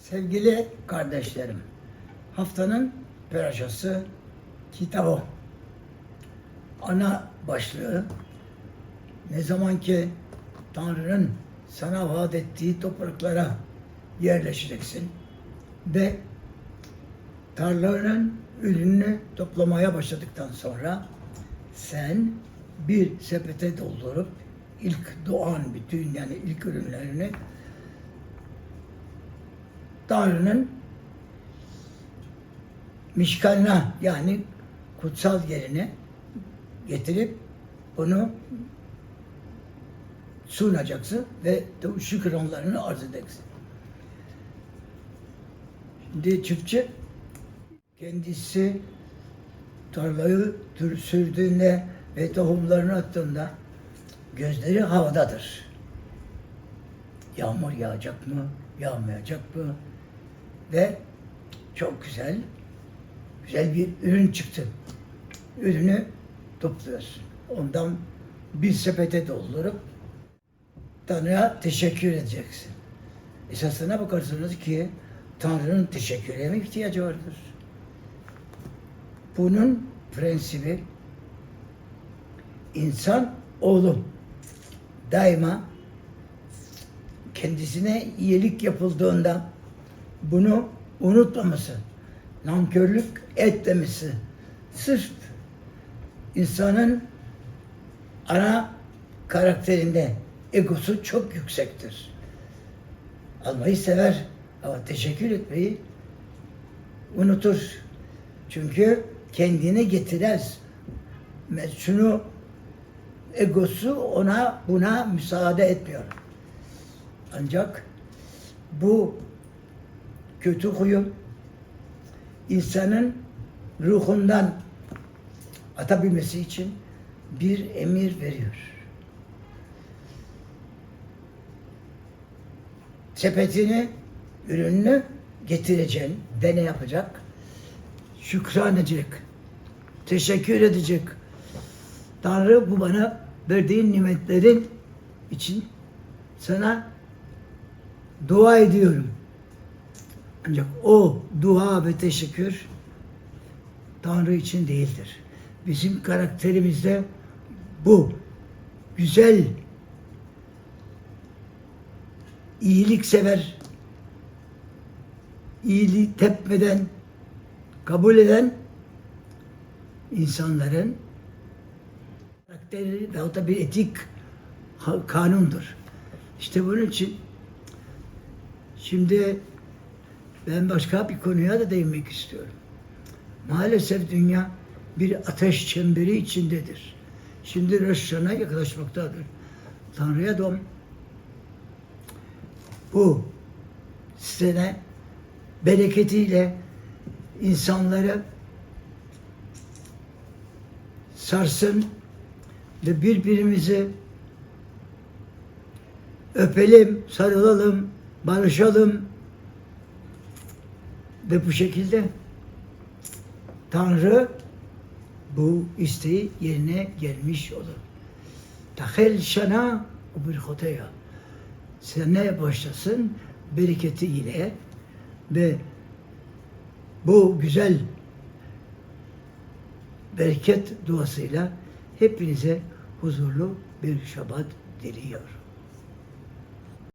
Sevgili kardeşlerim, haftanın peraşası kitabı. Ana başlığı ne zaman ki Tanrı'nın sana vaat ettiği topraklara yerleşeceksin ve tarlaların ürününü toplamaya başladıktan sonra sen bir sepete doldurup ilk doğan bütün yani ilk ürünlerini Tanrı'nın mişkanına yani kutsal yerine getirip bunu sunacaksın ve şükür arz edeceksin. Şimdi çiftçi kendisi tarlayı sürdüğünde ve tohumlarını attığında gözleri havadadır. Yağmur yağacak mı, yağmayacak mı? Ve çok güzel, güzel bir ürün çıktı. Ürünü topluyorsun. Ondan bir sepete doldurup Tanrı'ya teşekkür edeceksin. Esasına bakarsınız ki Tanrı'nın teşekküre mi ihtiyacı vardır? Bunun prensibi insan oğlum daima kendisine iyilik yapıldığında bunu unutmaması, nankörlük etmemesi, sırf insanın ana karakterinde egosu çok yüksektir. Almayı sever ama teşekkür etmeyi unutur. Çünkü kendini getirez. Şunu egosu ona buna müsaade etmiyor. Ancak bu kötü huyu insanın ruhundan atabilmesi için bir emir veriyor. Sepetini, ürününü getireceksin ve ne yapacak? Şükranecek. Teşekkür edecek. Tanrı bu bana verdiğin nimetlerin için sana dua ediyorum. Ancak o dua ve teşekkür Tanrı için değildir. Bizim karakterimizde bu güzel iyilik sever, iyiliği tepmeden kabul eden insanların karakteri veyahut da bir etik kanundur. İşte bunun için şimdi ben başka bir konuya da değinmek istiyorum. Maalesef dünya bir ateş çemberi içindedir. Şimdi Röşşan'a yaklaşmaktadır. Tanrı'ya dom. Bu sene bereketiyle insanları sarsın ve birbirimizi öpelim, sarılalım, barışalım ve bu şekilde Tanrı bu isteği yerine gelmiş olur. Tahel şana bir hoteya. Sene başlasın bereketi ile ve bu güzel bereket duasıyla hepinize huzurlu bir şabat diliyor.